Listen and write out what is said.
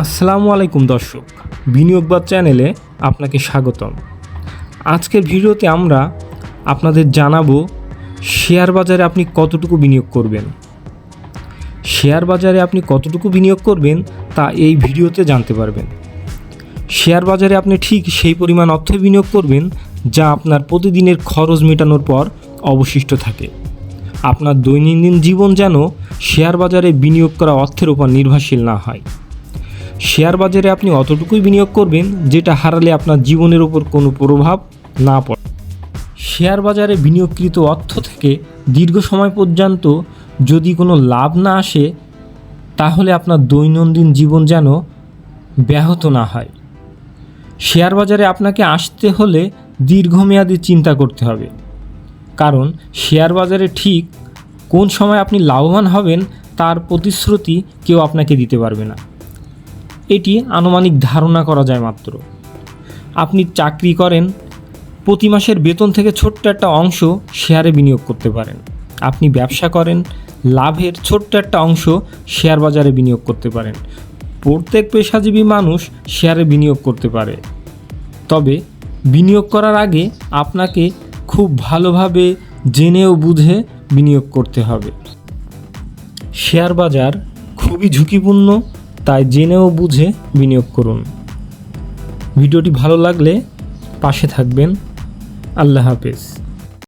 আসসালামু আলাইকুম দর্শক বিনিয়োগবাদ চ্যানেলে আপনাকে স্বাগতম। আজকের ভিডিওতে আমরা আপনাদের জানাব, শেয়ার বাজারে আপনি কতটুকু বিনিয়োগ করবেন? শেয়ার বাজারে আপনি কতটুকু বিনিয়োগ করবেন তা এই ভিডিওতে জানতে পারবেন। শেয়ার বাজারে আপনি ঠিক সেই পরিমাণ অর্থ বিনিয়োগ করবেন যা আপনার প্রতিদিনের খরচ মেটানোর পর অবশিষ্ট থাকে। আপনার দৈনন্দিন জীবন যেন শেয়ার বাজারে বিনিয়োগ করা অর্থের উপর নির্ভরশীল না হয়। শেয়ার বাজারে আপনি অতটুকুই বিনিয়োগ করবেন যেটা হারালে আপনার জীবনের উপর কোনো প্রভাব না পড়ে। শেয়ার বাজারে বিনিয়োগকৃত অর্থ থেকে দীর্ঘ সময় পর্যন্ত যদি কোনো লাভ না আসে, তাহলে আপনার দৈনন্দিন জীবন যেন ব্যাহত না হয়। শেয়ার বাজারে আপনাকে আসতে হলে দীর্ঘমেয়াদী চিন্তা করতে হবে। কারণ শেয়ার বাজারে ঠিক কোন সময় আপনি লাভবান হবেন, তার প্রতিশ্রুতি কেউ আপনাকে দিতে পারবে না। এটি আনুমানিক ধারণা করা যায় মাত্র। আপনি চাকরি করেন, প্রতি মাসের বেতন থেকে ছোট্ট একটা অংশ শেয়ারে বিনিয়োগ করতে পারেন। আপনি ব্যবসা করেন, লাভের ছোট্ট একটা অংশ শেয়ার বাজারে বিনিয়োগ করতে পারেন। প্রত্যেক পেশাজীবী মানুষ শেয়ারে বিনিয়োগ করতে পারে। তবে বিনিয়োগ করার আগে আপনাকে খুব ভালোভাবে জেনে ও বুঝে বিনিয়োগ করতে হবে। শেয়ার বাজার খুবই ঝুঁকিপূর্ণ তাই জেনেও বুঝে বিনিয়োগ করুন। ভিডিওটি ভালো লাগলে পাশে থাকবেন। আল্লাহ হাফেজ।